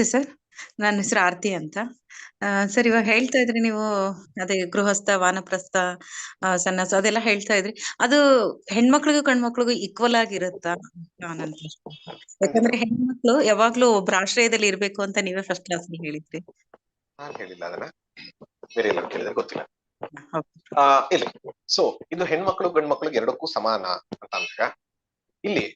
ನಮಸ್ತೆ ಸರ್. ನನ್ನ ಹೆಸರು ಆರತಿ ಅಂತ. ಸರ್ ಇವಾಗ ಹೇಳ್ತಾ ಇದ್ರಿ ನೀವು ಅದೇ ಗೃಹಸ್ಥ, ವಾನಪ್ರಸ್ಥ, ಆ ಸನ್ಯಾಸ ಅದೆಲ್ಲ ಹೇಳ್ತಾ ಇದ್ರಿ. ಅದು ಹೆಣ್ಮಕ್ಳಿಗೂ, ಕಣ್ಮಕ್ಳಿಗೂ ಈಕ್ವಲ್ ಆಗಿರುತ್ತಾ ನನ್ನ ಯಾಕಂದ್ರೆ ಹೆಣ್ಮಕ್ಳು ಯಾವಾಗ್ಲೂ ಒಬ್ರ ಆಶ್ರಯದಲ್ಲಿ ಇರ್ಬೇಕು ಅಂತ ನೀವೇ ಫಸ್ಟ್ ಕ್ಲಾಸ್ ಹೇಳಿದ್ರಿ. ಹೇಳಿಲ್ಲ ಅದನ್ನ ಬೇರೆ ಎಲ್ಲರೂ ಕೇಳಿದ್ರೆ ಗೊತ್ತಿಲ್ಲ ಹೌದು. ಆ ಇಲ್ಲಿ ಸೊ ಇದು ಹೆಣ್ಮಕ್ಳು ಗಂಡ್ಮಕ್ಳಿಗೆ ಎರಡಕ್ಕೂ ಸಮಾನ ಅಂತ ಅಂದಾಗ ಇಲ್ಲಿ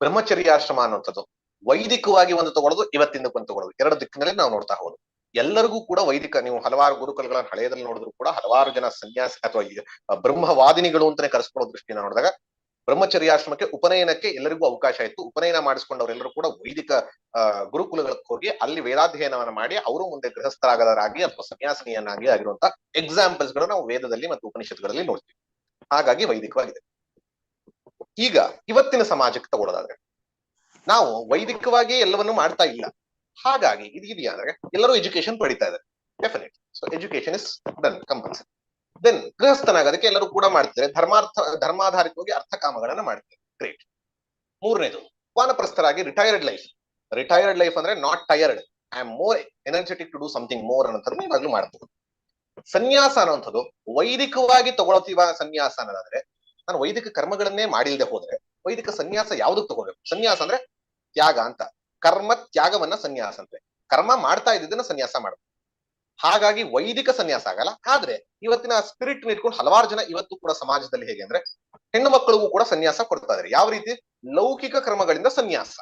ಬ್ರಹ್ಮಚರ್ಯಾಶ್ರಮ ಅನ್ನುವಂಥದ್ದು ವೈದಿಕವಾಗಿ ಒಂದು ತಗೊಳ್ಳೋದು, ಇವತ್ತಿಂದ ಒಂದು ತಗೊಳ್ಳೋದು. ಎರಡು ದಿಕ್ಕಿನಲ್ಲಿ ನಾವು ನೋಡ್ತಾ ಹೋಗೋದು. ಎಲ್ಲರಿಗೂ ಕೂಡ ವೈದಿಕ, ನೀವು ಹಲವಾರು ಗುರುಕುಲಗಳ ಹಳೆಯದಲ್ಲಿ ನೋಡಿದ್ರು ಕೂಡ ಹಲವಾರು ಜನ ಸನ್ಯಾಸಿ ಅಥವಾ ಬ್ರಹ್ಮವಾದಿನಿಗಳು ಅಂತಾನೆ ಕರೆಸ್ಕೊಳ್ಳೋ ದೃಷ್ಟಿಯಿಂದ ನೋಡಿದಾಗ ಬ್ರಹ್ಮಚರ್ಯಾಶ್ರಮಕ್ಕೆ ಉಪನಯನಕ್ಕೆ ಎಲ್ಲರಿಗೂ ಅವಕಾಶ ಇತ್ತು. ಉಪನಯನ ಮಾಡಿಸ್ಕೊಂಡವರೆಲ್ಲರೂ ಕೂಡ ವೈದಿಕ ಗುರುಕುಲಗಳಕ್ಕೆ ಹೋಗಿ ಅಲ್ಲಿ ವೇದಾಧ್ಯಯನವನ್ನ ಮಾಡಿ ಅವರು ಮುಂದೆ ಗೃಹಸ್ಥರಾಗದರಾಗಿ ಅಥವಾ ಸನ್ಯಾಸಿನಿಯನ್ನಾಗಿ ಆಗಿರುವಂತಹ ಎಕ್ಸಾಂಪಲ್ಸ್ಗಳು ನಾವು ವೇದದಲ್ಲಿ ಮತ್ತು ಉಪನಿಷತ್ಗಳಲ್ಲಿ ನೋಡ್ತೀವಿ. ಹಾಗಾಗಿ ವೈದಿಕವಾಗಿದೆ. ಈಗ ಇವತ್ತಿನ ಸಮಾಜಕ್ಕೆ ತಗೊಳ್ಳೋದಾದ್ರೆ ನಾವು ವೈದಿಕವಾಗಿ ಎಲ್ಲವನ್ನು ಮಾಡ್ತಾ ಇಲ್ಲ. ಹಾಗಾಗಿ ಇದು ಇದೆಯಾ ಅಂದ್ರೆ ಎಲ್ಲರೂ ಎಜುಕೇಶನ್ ಪಡಿತಾ ಇದ್ದಾರೆ. Definite so education is done compulsory then ಗೃಹಸ್ಥನಾಗೋದಕ್ಕೆ ಎಲ್ಲರೂ ಕೂಡ ಮಾಡ್ತಾರೆ. ಧರ್ಮಾರ್ಥ, ಧರ್ಮಾಧಾರಿತವಾಗಿ ಅರ್ಥ ಕಾಮಗಳನ್ನ ಮಾಡ್ತಾರೆ. ಗ್ರೇಟ್ ಮೂರನೇದು, ವಾನಪ್ರಸ್ಥರಾಗಿ ರಿಟೈರ್ಡ್ ಲೈಫ್ ರಿಟೈರ್ಡ್ ಲೈಫ್ ಅಂದ್ರೆ not tired I am more energetic to do something more ಅನ್ನೋದನ್ನ ಇವಾಗಲೂ ಮಾಡ್ಬೋದು. ಸನ್ಯಾಸ ಅನ್ನೋಂಥದ್ದು ವೈದಿಕವಾಗಿ ತಗೊಳ್ತೀವ ಸನ್ಯಾಸ ಅನ್ನೋದಾದ್ರೆ, ನಾನು ವೈದಿಕ ಕರ್ಮಗಳನ್ನೇ ಮಾಡಿಲ್ದೆ ಹೋದ್ರೆ, ವೈದಿಕ ಸನ್ಯಾಸ ಯಾವ್ದಕ್ ತಗೋಬೇಕು? ಸನ್ಯಾಸ ಅಂದ್ರೆ ತ್ಯಾಗ ಅಂತ. ಕರ್ಮ ತ್ಯಾಗವನ್ನ ಸನ್ಯಾಸ ಅಂತೆ. ಕರ್ಮ ಮಾಡ್ತಾ ಇದ್ದಿದ್ದನ್ನ ಸನ್ಯಾಸ ಮಾಡ. ಹಾಗಾಗಿ ವೈದಿಕ ಸನ್ಯಾಸ ಆಗಲ್ಲ. ಆದ್ರೆ ಇವತ್ತಿನ ಸ್ಪಿರಿಟ್ ಇಟ್ಕೊಂಡು ಹಲವಾರು ಜನ ಇವತ್ತು ಕೂಡ ಸಮಾಜದಲ್ಲಿ ಹೇಗೆ ಅಂದ್ರೆ ಹೆಣ್ಣು ಮಕ್ಕಳಿಗೂ ಕೂಡ ಸನ್ಯಾಸ ಕೊಡ್ತಾ ಇದ್ದಾರೆ ಯಾವ ರೀತಿ? ಲೌಕಿಕ ಕರ್ಮಗಳಿಂದ ಸನ್ಯಾಸ.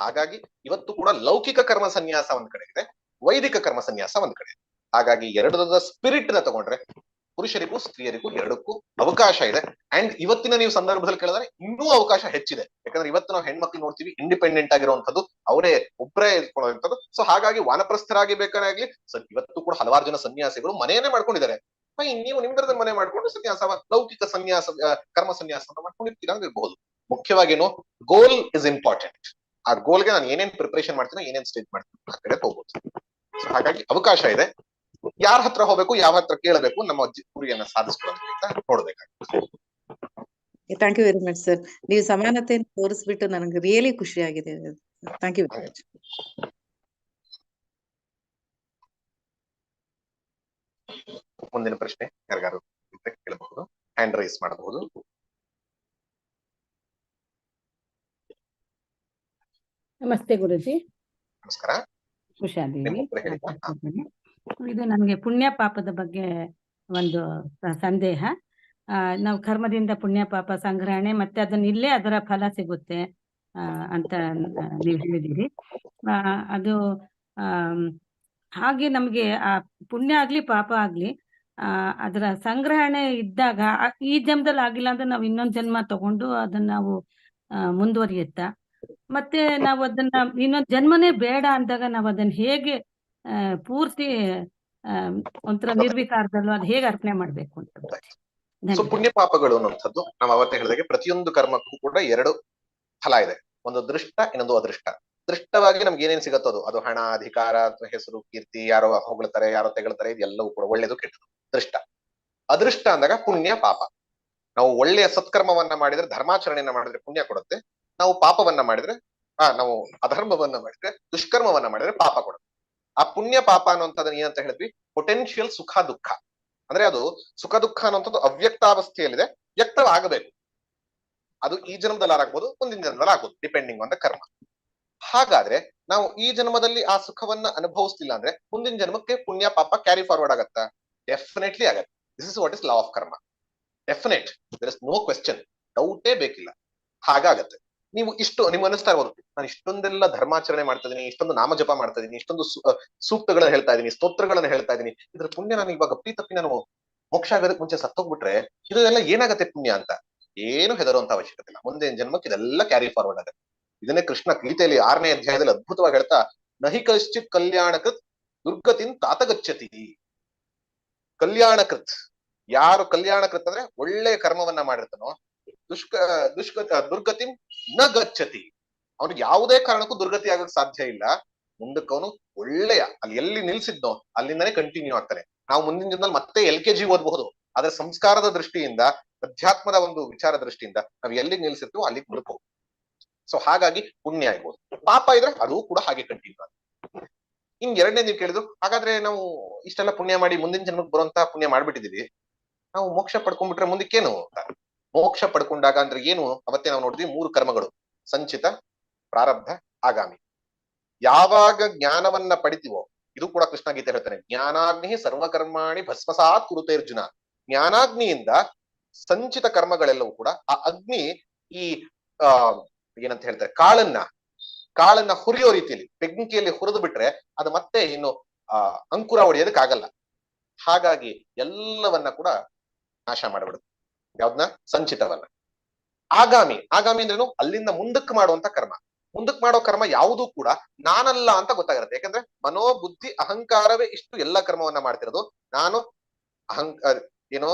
ಹಾಗಾಗಿ ಇವತ್ತು ಕೂಡ ಲೌಕಿಕ ಕರ್ಮ ಸನ್ಯಾಸ ಒಂದ್ ಕಡೆ ಇದೆ. ವೈದಿಕ ಕರ್ಮ ಸನ್ಯಾಸ ಒಂದ್ ಕಡೆ. ಹಾಗಾಗಿ ಎರಡರದ ಸ್ಪಿರಿಟ್ನ ತಗೊಂಡ್ರೆ ಪುರುಷರಿಗೂ, ಸ್ತ್ರೀಯರಿಗೂ ಎರಡಕ್ಕೂ ಅವಕಾಶ ಇದೆ. ಅಂಡ್ ಇವತ್ತಿನ ನೀವು ಸಂದರ್ಭದಲ್ಲಿ ಕೇಳಿದ್ರೆ ಇನ್ನೂ ಅವಕಾಶ ಹೆಚ್ಚಿದೆ. ಯಾಕಂದ್ರೆ ಇವತ್ತು ನಾವು ಹೆಣ್ಮಕ್ಳು ನೋಡ್ತೀವಿ ಇಂಡಿಪೆಂಡೆಂಟ್ ಆಗಿರುವಂತದ್ದು ಅವರೇ ಒಬ್ಬರೇ ಇಟ್ಕೊಳ್ಳುವಂಥದ್ದು ಸೊ ಹಾಗಾಗಿ ವಾನಪ್ರಸ್ಥರಾಗಿ ಆಗಲಿ, ಸೊ ಇವತ್ತು ಕೂಡ ಹಲವಾರು ಜನ ಸನ್ಯಾಸಿಗಳು ಮನೆಯನ್ನೇ ಮಾಡ್ಕೊಂಡಿದ್ದಾರೆ. ನೀವು ನಿಮ್ದ್ರದ ಮನೆ ಮಾಡ್ಕೊಂಡು ಸನ್ಯಾಸ ಲೌಕಿಕ ಸನ್ಯಾಸ ಕರ್ಮ ಸನ್ಯಾಸ ಮಾಡ್ಕೊಂಡಿರ್ತೀರಾ ಅಂತ ಇರ್ಬಹುದು ಮುಖ್ಯವಾಗಿನು ಗೋಲ್ ಇಸ್ ಇಂಪಾರ್ಟೆಂಟ್ ಆ ಗೋಲ್ಗೆ ನಾನು ಏನೇನ್ ಪ್ರಿಪರೇಷನ್ ಮಾಡ್ತೀನಿ, ಏನೇನ್ ಸ್ಟೇಜ್ ಮಾಡ್ತೀನಿ, ಆ ಕಡೆ ಹೋಗ್ಬೋದು ಹಾಗಾಗಿ ಅವಕಾಶ ಇದೆ. ಯಾರ ಹತ್ರ ಹೋಗ್ಬೇಕು ಯಾವ ಹತ್ರ ಕೇಳಬೇಕು ನಮ್ಮ ಗುರಿಯನ್ನ ಸಾಧಿಸ್ಕೊಳ್ಳೋದು ಅಂತ ನೋಡ್ಬೇಕಾಗುತ್ತೆ. Thank you very much sir. ನೀವು ಸಮಾನತೆಯನ್ನು ತೋರಿಸ್ಬಿಟ್ಟು ನನಗೆ ರಿಯಲಿ ಖುಷಿ ಆಗಿದೆ. Thank you very much. ಮುಂದಿನ ಪ್ರಶ್ನೆ ಯಾರಿಗಾರು ಕೇಳಬಹುದು. ಹ್ಯಾಂಡ್ ರೈಸ್ ಮಾಡಬಹುದು. ನಮಸ್ತೆ ಗುರುಜಿ. ನಮಸ್ಕಾರ. ಉಷಾದೇವಿ ಇದು ನನಗೆ ಪುಣ್ಯ ಪಾಪದ ಬಗ್ಗೆ ಒಂದು ಸಂದೇಹ. ನಾವು ಕರ್ಮದಿಂದ ಪುಣ್ಯ ಪಾಪ ಸಂಗ್ರಹಣೆ ಮತ್ತೆ ಅದನ್ನ ಇಲ್ಲೇ ಅದರ ಫಲ ಸಿಗುತ್ತೆ ಅಂತ ನೀವು ಹೇಳಿದಿರಿ ಅದು ಹಾಗೆ ನಮ್ಗೆ, ಆ, ಪುಣ್ಯ ಆಗ್ಲಿ ಪಾಪ ಆಗ್ಲಿ, ಆ, ಅದರ ಸಂಗ್ರಹಣೆ ಇದ್ದಾಗ ಈ ಜನ್ಮದಲ್ಲಿ ಆಗಿಲ್ಲ ಅಂದ್ರೆ ನಾವು ಇನ್ನೊಂದ್ ಜನ್ಮ ತಗೊಂಡು ಅದನ್ನ ನಾವು ಮುಂದುವರಿಯುತ್ತಾ? ಮತ್ತೆ ನಾವು ಅದನ್ನ, ಇನ್ನೊಂದ್ ಜನ್ಮನೇ ಬೇಡ ಅಂದಾಗ ನಾವು ಅದನ್ನ ಹೇಗೆ ಪೂರ್ತಿ ಒಂಥರ ನಿರ್ವಿಕಾರದಲ್ಲೂ ಅದು ಹೇಗೆ ಅರ್ಪಣೆ ಮಾಡ್ಬೇಕು ಅಂತ ಸೊ ಪುಣ್ಯ ಪಾಪಗಳು ಅನ್ನುವಂಥದ್ದು ನಾವು ಅವತ್ತೇ ಹೇಳಿದಾಗೆ ಪ್ರತಿಯೊಂದು ಕರ್ಮಕ್ಕೂ ಕೂಡ ಎರಡು ಫಲ ಇದೆ. ಒಂದು ದೃಷ್ಟ ಇನ್ನೊಂದು ಅದೃಷ್ಟ. ದೃಷ್ಟವಾಗಿ ನಮ್ಗೆ ಏನೇನ್ ಸಿಗತ್ತೋ ಅದು. ಅದು ಹಣ ಅಧಿಕಾರ ಅಥವಾ ಹೆಸರು ಕೀರ್ತಿ ಯಾರೋ ಹೊಗಳ್ತಾರೆ ಯಾರೋ ತೆಗಳ್ತಾರೆ ಇದೆಲ್ಲವೂ ಕೂಡ ಒಳ್ಳೇದು ಕೆಟ್ಟದು. ದೃಷ್ಟ. ಅದೃಷ್ಟ ಅಂದಾಗ ಪುಣ್ಯ ಪಾಪ ನಾವು ಒಳ್ಳೆಯ ಸತ್ಕರ್ಮವನ್ನ ಮಾಡಿದ್ರೆ ಧರ್ಮಾಚರಣೆಯನ್ನ ಮಾಡಿದ್ರೆ ಪುಣ್ಯ ಕೊಡುತ್ತೆ. ನಾವು ಪಾಪವನ್ನ ಮಾಡಿದ್ರೆ ಆ ನಾವು ಅಧರ್ಮವನ್ನ ಮಾಡಿದ್ರೆ ದುಷ್ಕರ್ಮವನ್ನ ಮಾಡಿದ್ರೆ ಪಾಪ ಕೊಡುತ್ತೆ. ಆ ಪುಣ್ಯ ಪಾಪ ಅನ್ನುವಂಥದ್ದನ್ನ ಏನಂತ ಹೇಳಿದ್ವಿ? ಪೊಟೆನ್ಷಿಯಲ್ ಸುಖ ದುಃಖ. ಅಂದ್ರೆ ಅದು ಸುಖ ದುಃಖ ಅನ್ನುವಂಥದ್ದು ಅವ್ಯಕ್ತಾವಸ್ಥೆಯಲ್ಲಿದೆ, ವ್ಯಕ್ತವಾಗಬೇಕು. ಅದು ಈ ಜನ್ಮದಲ್ಲಿ ಆಗ್ಬೋದು ಮುಂದಿನ ಜನ್ಮದಲ್ಲಿ ಆಗ್ಬೋದು ಡಿಪೆಂಡಿಂಗ್ ಆನ್ ಕರ್ಮ ಹಾಗಾದ್ರೆ ನಾವು ಈ ಜನ್ಮದಲ್ಲಿ ಆ ಸುಖವನ್ನ ಅನುಭವಿಸ್ತಿಲ್ಲ ಅಂದ್ರೆ ಮುಂದಿನ ಜನ್ಮಕ್ಕೆ ಪುಣ್ಯ ಪಾಪ ಕ್ಯಾರಿ ಫಾರ್ವರ್ಡ್ ಆಗತ್ತಾ? ಡೆಫಿನೆಟ್ಲಿ ಆಗತ್ತೆ. This is what is law of karma definite there is no question ಡೌಟೇ ಬೇಕಿಲ್ಲ. ಹಾಗಾಗತ್ತೆ. ನೀವು ಇಷ್ಟು ನಿಮ್ಗೆ ಅನಿಸ್ತಾ ಇರ್ಬೋದು. ನಾನು ಇಷ್ಟೊಂದೆಲ್ಲ ಧರ್ಮಾಚರಣೆ ಮಾಡ್ತಾ ಇದೀನಿ, ಇಷ್ಟೊಂದು ನಾಮ ಜಪ ಮಾಡ್ತಾ ಇದೀನಿ, ಇಷ್ಟೊಂದು ಸೂಕ್ತಗಳನ್ನು ಹೇಳ್ತಾ ಇದೀನಿ, ಸ್ತೋತ್ರಗಳನ್ನ ಹೇಳ್ತಾ ಇದೀನಿ. ಇದ್ರ ಪುಣ್ಯ ನಾನು ಇವಾಗ ಅಪ್ಪಿ ತಪ್ಪಿ ನಾನು ಮೋಕ್ಷ ಆಗೋದಕ್ಕೆ ಮುಂಚೆ ಸತ್ತೋಗ್ಬಿಟ್ರೆ ಇದೆಲ್ಲ ಏನಾಗತ್ತೆ ಪುಣ್ಯ ಅಂತ? ಏನು ಹೆದರುವಂತ ಅವಶ್ಯಕತೆ ಇಲ್ಲ. ಮುಂದೆ ಜನ್ಮಕ್ಕೆ ಇದೆಲ್ಲ ಕ್ಯಾರಿ ಫಾರ್ವರ್ಡ್ ಆಗುತ್ತೆ. ಇದನ್ನೇ ಕೃಷ್ಣ ಗೀತೆಯಲ್ಲಿ ಆರನೇ ಅಧ್ಯಾಯದಲ್ಲಿ ಅದ್ಭುತವಾಗಿ ಹೇಳ್ತಾ, ನಹಿ ಕಶ್ಚಿತ್ ಕಲ್ಯಾಣಕೃತ್ ದುರ್ಗತಿನ್ ತಾತಗಚ್ಚತಿ. ಕಲ್ಯಾಣಕೃತ್. ಯಾರು ಕಲ್ಯಾಣಕೃತ್ ಅಂದ್ರೆ ಒಳ್ಳೆಯ ಕರ್ಮವನ್ನ ಮಾಡಿರ್ತಾನೋ ದುಷ್ಕ ದುಷ್ಕ ದುರ್ಗತಿ ನ ಗಚ್ಚತಿ. ಅವ್ನಿಗೆ ಯಾವುದೇ ಕಾರಣಕ್ಕೂ ದುರ್ಗತಿ ಆಗಕ್ ಸಾಧ್ಯ ಇಲ್ಲ. ಮುಂದಕ್ಕೆ ಅವನು ಒಳ್ಳೆಯ, ಅಲ್ಲಿ ಎಲ್ಲಿ ನಿಲ್ಸಿದ್ನೋ ಅಲ್ಲಿಂದನೇ ಕಂಟಿನ್ಯೂ ಆಗ್ತಾನೆ. ನಾವು ಮುಂದಿನ ದಿನದಲ್ಲಿ ಮತ್ತೆ ಎಲ್ ಕೆ ಜಿ ಓದಬಹುದು ಆದ್ರೆ ಸಂಸ್ಕಾರದ ದೃಷ್ಟಿಯಿಂದ, ಅಧ್ಯಾತ್ಮದ ಒಂದು ವಿಚಾರ ದೃಷ್ಟಿಯಿಂದ ನಾವು ಎಲ್ಲಿ ನಿಲ್ಸಿರ್ತೀವೋ ಅಲ್ಲಿಗೆ ಮುಳುಕೋ ಸೊ ಹಾಗಾಗಿ ಪುಣ್ಯ ಆಗ್ಬೋದು. ಪಾಪ ಇದ್ರೆ ಅದು ಕೂಡ ಹಾಗೆ ಕಂಟಿನ್ಯೂ ಆಗುತ್ತೆ ಇನ್ ಎರಡನೇ ನೀವು ಕೇಳಿದ್ರು ಹಾಗಾದ್ರೆ ನಾವು ಇಷ್ಟೆಲ್ಲ ಪುಣ್ಯ ಮಾಡಿ ಮುಂದಿನ ಜನ್ಮಕ್ಕೆ ಬರುವಂತಹ ಪುಣ್ಯ ಮಾಡ್ಬಿಟ್ಟಿದೀವಿ ನಾವು ಮೋಕ್ಷ ಪಡ್ಕೊಂಡ್ಬಿಟ್ರೆ ಮುಂದಕ್ಕೇನು ಅಂತ. ಮೋಕ್ಷ ಪಡ್ಕೊಂಡಾಗ ಅಂದ್ರೆ ಏನು? ಅವತ್ತೇ ನಾವು ನೋಡಿದ್ವಿ ಮೂರು ಕರ್ಮಗಳು. ಸಂಚಿತ, ಪ್ರಾರಬ್ಧ, ಆಗಾಮಿ. ಯಾವಾಗ ಜ್ಞಾನವನ್ನ ಪಡಿತೀವೋ, ಇದು ಕೂಡ ಕೃಷ್ಣ ಗೀತೆ ಹೇಳ್ತಾನೆ, ಜ್ಞಾನಾಗ್ನಿ ಸರ್ವಕರ್ಮಾಣಿ ಭಸ್ಮಸಾತ್ ಕುರುತೆ ಅರ್ಜುನ. ಜ್ಞಾನಾಗ್ನಿಯಿಂದ ಸಂಚಿತ ಕರ್ಮಗಳೆಲ್ಲವೂ ಕೂಡ, ಆ ಅಗ್ನಿ ಈ, ಆ, ಏನಂತ ಹೇಳ್ತಾರೆ, ಕಾಳನ್ನ ಕಾಳನ್ನ ಹುರಿಯೋ ರೀತಿಯಲ್ಲಿ, ಬೆಂಕಿಯಲ್ಲಿ ಹುರಿದು ಬಿಟ್ರೆ ಅದು ಮತ್ತೆ ಇನ್ನು ಅಂಕುರ ಹೊಡೆಯೋದಕ್ಕಾಗಲ್ಲ. ಹಾಗಾಗಿ ಎಲ್ಲವನ್ನ ಕೂಡ ನಾಶ ಮಾಡಿಬಿಡುತ್ತೆ. ಯಾವ್ದನ್ನ ಸಂಚಿತವನ್ನ. ಆಗಾಮಿ. ಆಗಾಮಿ ಅಂದ್ರೇನು? ಅಲ್ಲಿಂದ ಮುಂದಕ್ಕೆ ಮಾಡುವಂತ ಕರ್ಮ. ಮುಂದಕ್ಕೆ ಮಾಡೋ ಕರ್ಮ ಯಾವುದೂ ಕೂಡ ನಾನಲ್ಲ ಅಂತ ಗೊತ್ತಾಗಿರುತ್ತೆ. ಯಾಕಂದ್ರೆ ಮನೋಬುದ್ಧಿ ಅಹಂಕಾರವೇ ಇಷ್ಟು ಎಲ್ಲ ಕರ್ಮವನ್ನ ಮಾಡ್ತಿರೋದು. ನಾನು ಅಹಂಕಾರ ಏನೋ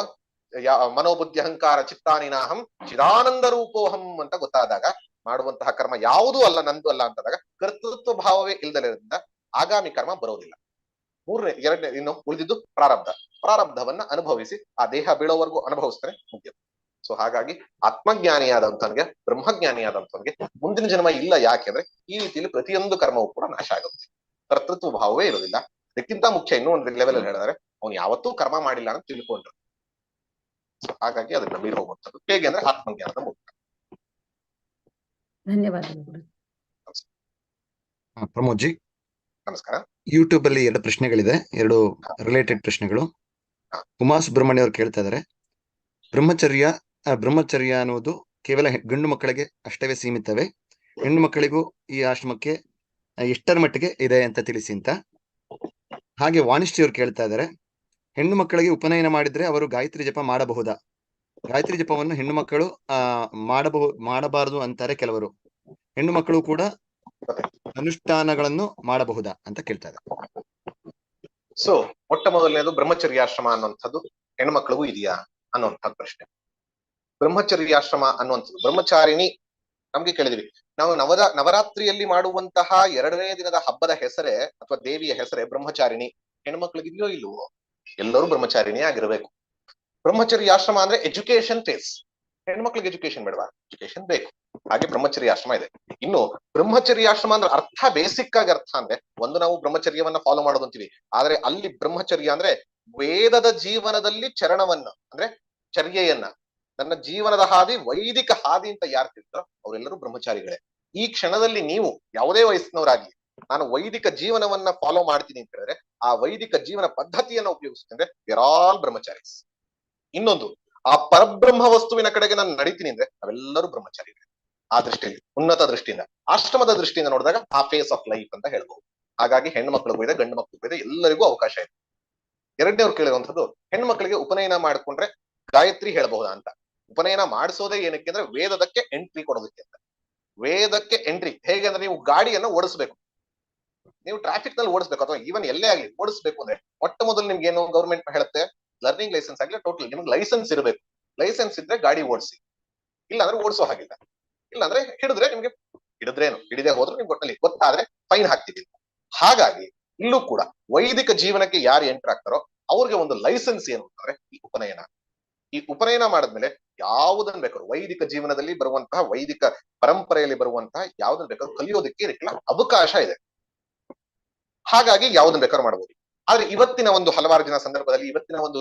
ಮನೋಬುದ್ಧಿ ಅಹಂಕಾರ ಚಿತ್ತಾನಿನಾಹಂ ಚಿದಾನಂದ ರೂಪೋಹಂ ಅಂತ ಗೊತ್ತಾದಾಗ ಮಾಡುವಂತಹ ಕರ್ಮ ಯಾವುದೂ ಅಲ್ಲ, ನಂದು ಅಲ್ಲ ಅಂತಂದಾಗ ಕರ್ತೃತ್ವ ಭಾವವೇ ಇಲ್ದಲಿರೋದ್ರಿಂದ ಆಗಾಮಿ ಕರ್ಮ ಬರೋದಿಲ್ಲ. ಮೂರನೇ ಎರಡನೇ ಇನ್ನು ಉಳಿದಿದ್ದು ಪ್ರಾರಬ್ಧ ಪ್ರಾರಬ್ಧವನ್ನ ಅನುಭವಿಸಿ ಆ ದೇಹ ಬೀಳೋವರೆಗೂ ಅನುಭವಿಸ್ತಾರೆ ಮುಖ್ಯ. ಸೊ ಹಾಗಾಗಿ ಆತ್ಮಜ್ಞಾನಿಯಾದಂತವನಿಗೆ ಬ್ರಹ್ಮಜ್ಞಾನಿಯಾದಂತವನಿಗೆ ಮುಂದಿನ ಜನ್ಮ ಇಲ್ಲ ಯಾಕೆಂದ್ರೆ ಈ ರೀತಿಯಲ್ಲಿ ಪ್ರತಿಯೊಂದು ಕರ್ಮವೂ ಕೂಡ ನಾಶ ಆಗುತ್ತೆ. ಕರ್ತೃತ್ವ ಭಾವವೇ ಇರೋದಿಲ್ಲ ಅದಕ್ಕಿಂತ ಮುಖ್ಯ ಇನ್ನೂ ಒಂದು ಲೆವೆಲ್ ಅಲ್ಲಿ ಹೇಳಿದ್ರೆ ಅವ್ನು ಯಾವತ್ತೂ ಕರ್ಮ ಮಾಡಿಲ್ಲ ಅಂತ ತಿಳ್ಕೊಂಡ್ರು. ಹಾಗಾಗಿ ಅದನ್ನ ಮೀರಿ ಹೋಗುವಂಥದ್ದು. ಹೇಗೆ ಅಂದ್ರೆ ಆತ್ಮಜ್ಞಾನದ ಮೂಲಕ. ಧನ್ಯವಾದಗಳು ಪ್ರಮೋದ್ ಜಿ ನಮಸ್ಕಾರ. ಯೂಟ್ಯೂಬ್ ಅಲ್ಲಿ ಎರಡು ಪ್ರಶ್ನೆಗಳಿದೆ ಎರಡು ರಿಲೇಟೆಡ್ ಪ್ರಶ್ನೆಗಳು. ಉಮಾ ಸುಬ್ರಹ್ಮಣ್ಯ ಅವರು ಕೇಳ್ತಾ ಇದ್ದಾರೆ ಬ್ರಹ್ಮಚರ್ಯ ಬ್ರಹ್ಮಚರ್ಯ ಅನ್ನುವುದು ಕೇವಲ ಗಂಡು ಮಕ್ಕಳಿಗೆ ಅಷ್ಟವೇ ಸೀಮಿತವೇ? ಹೆಣ್ಣು ಮಕ್ಕಳಿಗೂ ಈ ಆಶ್ರಮಕ್ಕೆ ಎಷ್ಟರ ಮಟ್ಟಿಗೆ ಇದೆ ಅಂತ ತಿಳಿಸಿ ಅಂತ. ಹಾಗೆ ವಾಣಿಶ್ರೀ ಅವರು ಕೇಳ್ತಾ ಇದ್ದಾರೆ ಹೆಣ್ಣು ಮಕ್ಕಳಿಗೆ ಉಪನಯನ ಮಾಡಿದ್ರೆ ಅವರು ಗಾಯತ್ರಿ ಜಪ ಮಾಡಬಹುದಾ? ಗಾಯತ್ರಿ ಜಪವನ್ನು ಹೆಣ್ಣು ಮಕ್ಕಳು ಆ ಮಾಡಬಹುದು ಮಾಡಬಾರದು ಅಂತಾರೆ ಕೆಲವರು. ಹೆಣ್ಣು ಮಕ್ಕಳು ಕೂಡ ಅನುಷ್ಠಾನಗಳನ್ನು ಮಾಡಬಹುದಾ ಅಂತ ಕೇಳ್ತಾ ಇದ್ದಾರೆ. ಸೊ ಮೊಟ್ಟ ಮೊದಲನೇದು ಬ್ರಹ್ಮಚರ್ಯಾಶ್ರಮ ಅನ್ನುವಂಥದ್ದು ಹೆಣ್ಮಕ್ಳಿಗೂ ಇದೆಯಾ ಅನ್ನುವಂಥ ಪ್ರಶ್ನೆ. ಬ್ರಹ್ಮಚರ್ಯಾಶ್ರಮ ಅನ್ನುವಂಥದ್ದು, ಬ್ರಹ್ಮಚಾರಿಣಿ ನಮ್ಗೆ ಕೇಳಿದ್ವಿ. ನಾವು ನವದ, ನವರಾತ್ರಿಯಲ್ಲಿ ಮಾಡುವಂತಹ ಎರಡನೇ ದಿನದ ಹಬ್ಬದ ಹೆಸರೇ ಅಥವಾ ದೇವಿಯ ಹೆಸರೇ ಬ್ರಹ್ಮಚಾರಿಣಿ. ಹೆಣ್ಮಕ್ಳಿಗಿದೆಯೋ ಇಲ್ವೋ? ಎಲ್ಲರೂ ಬ್ರಹ್ಮಚಾರಿಣಿ ಆಗಿರ್ಬೇಕು. ಬ್ರಹ್ಮಚರ್ಯಾಶ್ರಮ ಅಂದ್ರೆ ಎಜುಕೇಶನ್ ಫೇಸ್ ಹೆಣ್ಮಕ್ಳಿಗೆ ಎಜುಕೇಶನ್ ಬೇಡವಾ? ಎಜುಕೇಶನ್ ಬೇಕು. ಹಾಗೆ ಬ್ರಹ್ಮಚರ್ಯಾಶ್ರಮ ಇದೆ. ಇನ್ನು ಬ್ರಹ್ಮಚರ್ಯ ಆಶ್ರಮ ಅಂದ್ರೆ ಅರ್ಥ ಬೇಸಿಕ್ ಆಗಿ ಅರ್ಥ ಅಂದ್ರೆ ಒಂದು ನಾವು ಬ್ರಹ್ಮಚರ್ಯವನ್ನ ಫಾಲೋ ಮಾಡೋದು ಅಂತೀವಿ. ಆದ್ರೆ ಅಲ್ಲಿ ಬ್ರಹ್ಮಚರ್ಯ ಅಂದ್ರೆ ವೇದದ ಜೀವನದಲ್ಲಿ ಚರಣವನ್ನ ಅಂದ್ರೆ ಚರ್ಯೆಯನ್ನ ನನ್ನ ಜೀವನದ ಹಾದಿ, ವೈದಿಕ ಹಾದಿ ಅಂತ ಯಾರು ತಿಳ್ತಾರೋ ಅವರೆಲ್ಲರೂ ಬ್ರಹ್ಮಚಾರಿಗಳೇ. ಈ ಕ್ಷಣದಲ್ಲಿ ನೀವು ಯಾವುದೇ ವಯಸ್ಸಿನವರಾಗಿ ನಾನು ವೈದಿಕ ಜೀವನವನ್ನ ಫಾಲೋ ಮಾಡ್ತೀನಿ ಅಂತ ಹೇಳಿದ್ರೆ ಆ ವೈದಿಕ ಜೀವನ ಪದ್ಧತಿಯನ್ನ ಉಪಯೋಗಿಸ್ತಂದ್ರೆ ವಿರ್ ಆಲ್ ಬ್ರಹ್ಮಚಾರೀಸ್. ಇನ್ನೊಂದು, ಆ ಪರಬ್ರಹ್ಮ ವಸ್ತುವಿನ ಕಡೆಗೆ ನಾನು ನಡೀತೀನಿ ಅಂದ್ರೆ ಅವೆಲ್ಲರೂ ಬ್ರಹ್ಮಚಾರಿಗಳೇ. ಆ ದೃಷ್ಟಿಯಲ್ಲಿ ಉನ್ನತ ದೃಷ್ಟಿಯಿಂದ, ಆಶ್ರಮದ ದೃಷ್ಟಿಯಿಂದ ನೋಡಿದಾಗ ಆ ಫೇಸ್ ಆಫ್ ಲೈಫ್ ಅಂತ ಹೇಳ್ಬಹುದು ಹಾಗಾಗಿ ಹೆಣ್ಣು ಮಕ್ಕಳಿಗೂ ಇದೆ, ಗಂಡು ಮಕ್ಕಳಿಗೂ ಇದೆ, ಎಲ್ಲರಿಗೂ ಅವಕಾಶ ಇದೆ. ಎರಡನೇವ್ರು ಕೇಳಿರುವಂತದ್ದು ಹೆಣ್ಣು ಮಕ್ಕಳಿಗೆ ಉಪನಯನ ಮಾಡ್ಕೊಂಡ್ರೆ ಗಾಯತ್ರಿ ಹೇಳಬಹುದಾ ಅಂತ. ಉಪನಯನ ಮಾಡಿಸೋದೇ ಏನಕ್ಕೆ ಅಂದ್ರೆ ವೇದದಕ್ಕೆ ಎಂಟ್ರಿ ಕೊಡೋದಕ್ಕೆ ಅಂತ. ವೇದಕ್ಕೆ ಎಂಟ್ರಿ ಹೇಗೆ ಅಂದ್ರೆ ನೀವು ಗಾಡಿಯನ್ನ ಓಡಿಸ್ಬೇಕು. ನೀವು ಟ್ರಾಫಿಕ್ನಲ್ಲಿ ಓಡಿಸ್ಬೇಕು ಅಥವಾ ಈವನ್ ಎಲ್ಲೇ ಆಗಲಿ ಓಡಿಸ್ಬೇಕು ಅಂದ್ರೆ ಮೊಟ್ಟ ಮೊದಲು ನಿಮ್ಗೆ ಏನು ಗೌರ್ಮೆಂಟ್ ಹೇಳುತ್ತೆ? ಲರ್ನಿಂಗ್ ಲೈಸೆನ್ಸ್ ಆಗಲಿ ಟೋಟಲ್ ನಿಮ್ಗೆ ಲೈಸೆನ್ಸ್ ಇರಬೇಕು. ಲೈಸೆನ್ಸ್ ಇದ್ರೆ ಗಾಡಿ ಓಡಿಸಿ. ಇಲ್ಲ ಅಂದ್ರೆ ಓಡಿಸೋ ಹಾಗಿಲ್ಲ. ಇಲ್ಲ ಅಂದ್ರೆ ಹಿಡಿದ್ರೆ ನಿಮ್ಗೆ ಹಿಡಿದ್ರೇನು? ಹಿಡಿದೇ ಹೋದ್ರೆ ನಿಮ್ಗೆ ಒಟ್ಟಲ್ಲಿ ಗೊತ್ತಾದ್ರೆ ಫೈನ್ ಹಾಕ್ತೀವಿ ಹಾಗಾಗಿ ಇಲ್ಲೂ ಕೂಡ ವೈದಿಕ ಜೀವನಕ್ಕೆ ಯಾರು ಎಂಟರ್ ಆಗ್ತಾರೋ ಅವ್ರಿಗೆ ಒಂದು ಲೈಸೆನ್ಸ್ ಏನು ಅಂತಂದ್ರೆ ಈ ಉಪನಯನ. ಈ ಉಪನಯನ ಮಾಡಿದ್ಮೇಲೆ ಯಾವುದನ್ನ ಬೇಕಾದ್ರು ವೈದಿಕ ಜೀವನದಲ್ಲಿ ಬರುವಂತಹ ವೈದಿಕ ಪರಂಪರೆಯಲ್ಲಿ ಬರುವಂತಹ ಯಾವ್ದನ್ನ ಬೇಕಾದ್ರೂ ಕಲಿಯೋದಕ್ಕೆ ಅವಕಾಶ ಇದೆ. ಹಾಗಾಗಿ ಯಾವ್ದನ್ನ ಬೇಕಾದ್ರೂ ಮಾಡಬಹುದು ಆದ್ರೆ ಇವತ್ತಿನ ಒಂದು ಹಲವಾರು ಜನ ಸಂದರ್ಭದಲ್ಲಿ, ಇವತ್ತಿನ ಒಂದು